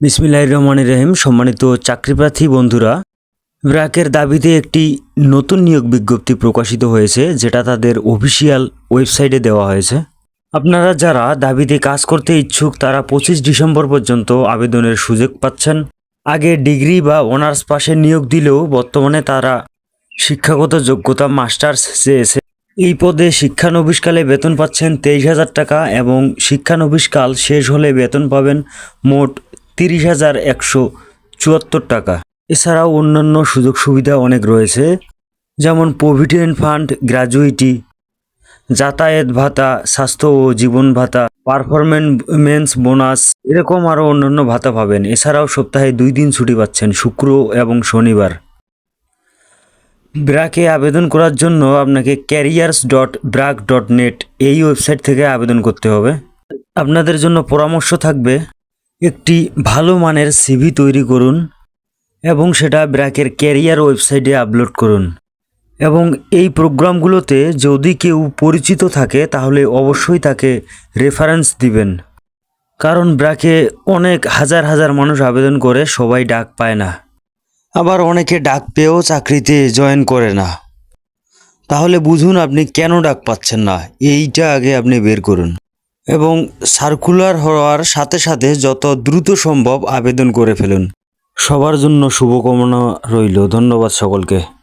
বিসমিল্লাহ রহমান রহিম। সম্মানিত চাকরিপ্রার্থী বন্ধুরা ব্র্যাকের দাবিতে একটি নতুন নিয়োগ বিজ্ঞপ্তি প্রকাশিত হয়েছে, যেটা তাদের অফিসিয়াল ওয়েবসাইটে দেওয়া হয়েছে। আপনারা যারা দাবিতে কাজ করতে ইচ্ছুক, তারা পঁচিশ ডিসেম্বর পর্যন্ত আবেদনের সুযোগ পাচ্ছেন। আগে ডিগ্রি বা অনার্স পাশে নিয়োগ দিলেও বর্তমানে তারা শিক্ষাগত যোগ্যতা মাস্টার্স চেয়েছে। এই পদে শিক্ষানবিশকালে বেতন পাচ্ছেন তেইশ হাজার টাকা এবং শিক্ষানবিশকাল শেষ হলে বেতন পাবেন মোট তিরিশ হাজার একশো চুয়াত্তর টাকা। এছাড়াও অন্যান্য সুযোগ সুবিধা অনেক রয়েছে, যেমন প্রভিডেন্ট ফান্ড, গ্র্যাজুইটি, যাতায়াত ভাতা, স্বাস্থ্য ও জীবন ভাতা পারফরমেন্স বোনাস, এরকম আরও অন্যান্য ভাতা পাবেন। এছাড়াও সপ্তাহে দুই দিন ছুটি পাচ্ছেন শুক্র এবং শনিবার। ব্র্যাকে আবেদন করার জন্য আপনাকে careers dot BRAC dot net এই ওয়েবসাইট থেকে আবেদন করতে হবে। আপনাদের জন্য পরামর্শ থাকবে একটি ভালো মানের সিভি তৈরি করুন এবং সেটা ব্র্যাকের ক্যারিয়ার ওয়েবসাইটে আপলোড করুন। এবং এই প্রোগ্রামগুলোতে যদি কেউ পরিচিত থাকে, তাহলে অবশ্যই তাকে রেফারেন্স দিবেন। কারণ ব্র্যাকে অনেক হাজার হাজার মানুষ আবেদন করে, সবাই ডাক পায় না। আবার অনেকে ডাক পেয়েও চাকরিতে জয়েন করে না। তাহলে বুঝুন আপনি কেন ডাক পাচ্ছেন না? এইটা আগে আপনি বের করুন। এবং সার্কুলার হওয়ার সাথে সাথে যত দ্রুত সম্ভব আবেদন করে ফেলুন। সবার জন্য শুভকামনা রইল। ধন্যবাদ সকলকে।